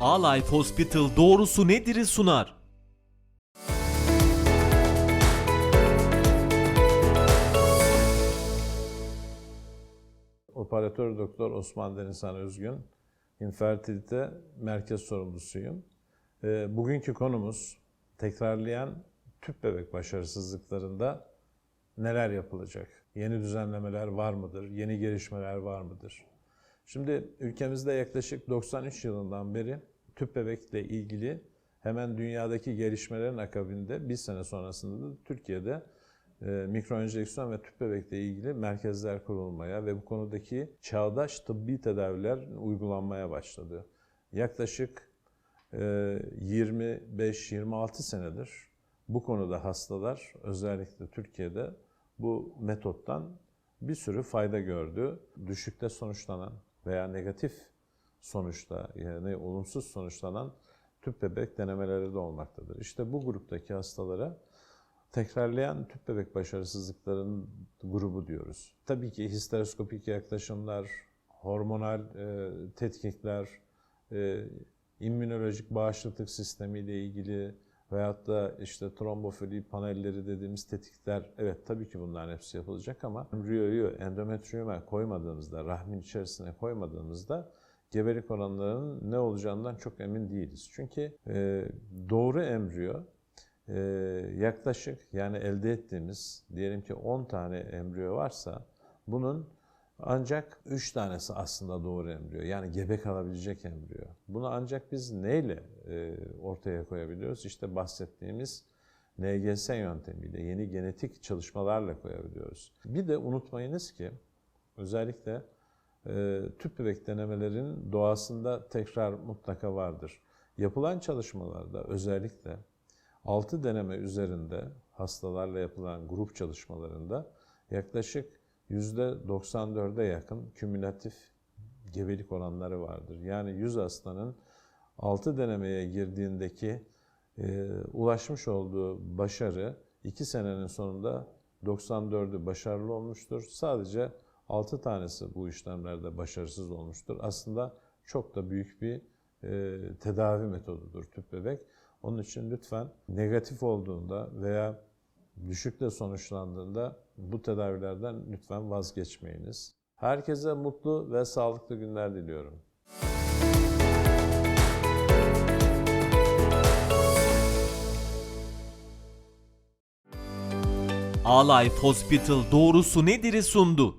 A-Life Hospital doğrusu nedir'i sunar. Operatör Doktor Osman Denizhan Özgün, infertilite merkez sorumlusuyum. Ee, Bugünkü konumuz tekrarlayan tüp bebek başarısızlıklarında neler yapılacak? Yeni düzenlemeler var mıdır? Yeni gelişmeler var mıdır? Şimdi ülkemizde yaklaşık 93 yılından beri tüp bebekle ilgili hemen dünyadaki gelişmelerin akabinde bir sene sonrasında da Türkiye'de e, mikroenjeksiyon ve tüp bebekle ilgili merkezler kurulmaya ve bu konudaki çağdaş tıbbi tedaviler uygulanmaya başladı. Yaklaşık e, 25-26 senedir bu konuda hastalar özellikle Türkiye'de bu metottan bir sürü fayda gördü. Düşükte sonuçlanan veya negatif sonuçta yani olumsuz sonuçlanan tüp bebek denemeleri de olmaktadır. İşte bu gruptaki hastalara tekrarlayan tüp bebek başarısızlıkların grubu diyoruz. Tabii ki histeroskopik yaklaşımlar, hormonal e, tetkikler, e, immünolojik bağışıklık sistemiyle ilgili veyahut da işte trombofili panelleri dediğimiz tetikler, evet tabii ki bunların hepsi yapılacak ama embriyoyu endometriyuma koymadığımızda, rahmin içerisine koymadığımızda gebelik oranlarının ne olacağından çok emin değiliz. Çünkü e, doğru embriyo ee, yaklaşık yani elde ettiğimiz diyelim ki 10 tane embriyo varsa bunun ancak 3 tanesi aslında doğru embriyo. Yani gebe kalabilecek embriyo. Bunu ancak biz neyle e, ortaya koyabiliyoruz? İşte bahsettiğimiz NGS yöntemiyle, yeni genetik çalışmalarla koyabiliyoruz. Bir de unutmayınız ki özellikle e, tüp bebek denemelerinin doğasında tekrar mutlaka vardır. Yapılan çalışmalarda özellikle 6 deneme üzerinde hastalarla yapılan grup çalışmalarında yaklaşık %94'e yakın kümülatif gebelik oranları vardır. Yani 100 hastanın 6 denemeye girdiğindeki e, ulaşmış olduğu başarı 2 senenin sonunda 94'ü başarılı olmuştur. Sadece 6 tanesi bu işlemlerde başarısız olmuştur. Aslında çok da büyük bir e, tedavi metodudur tüp bebek. Onun için lütfen negatif olduğunda veya düşükle sonuçlandığında bu tedavilerden lütfen vazgeçmeyiniz. Herkese mutlu ve sağlıklı günler diliyorum. A-Life Hospital doğrusu nedir'i sundu.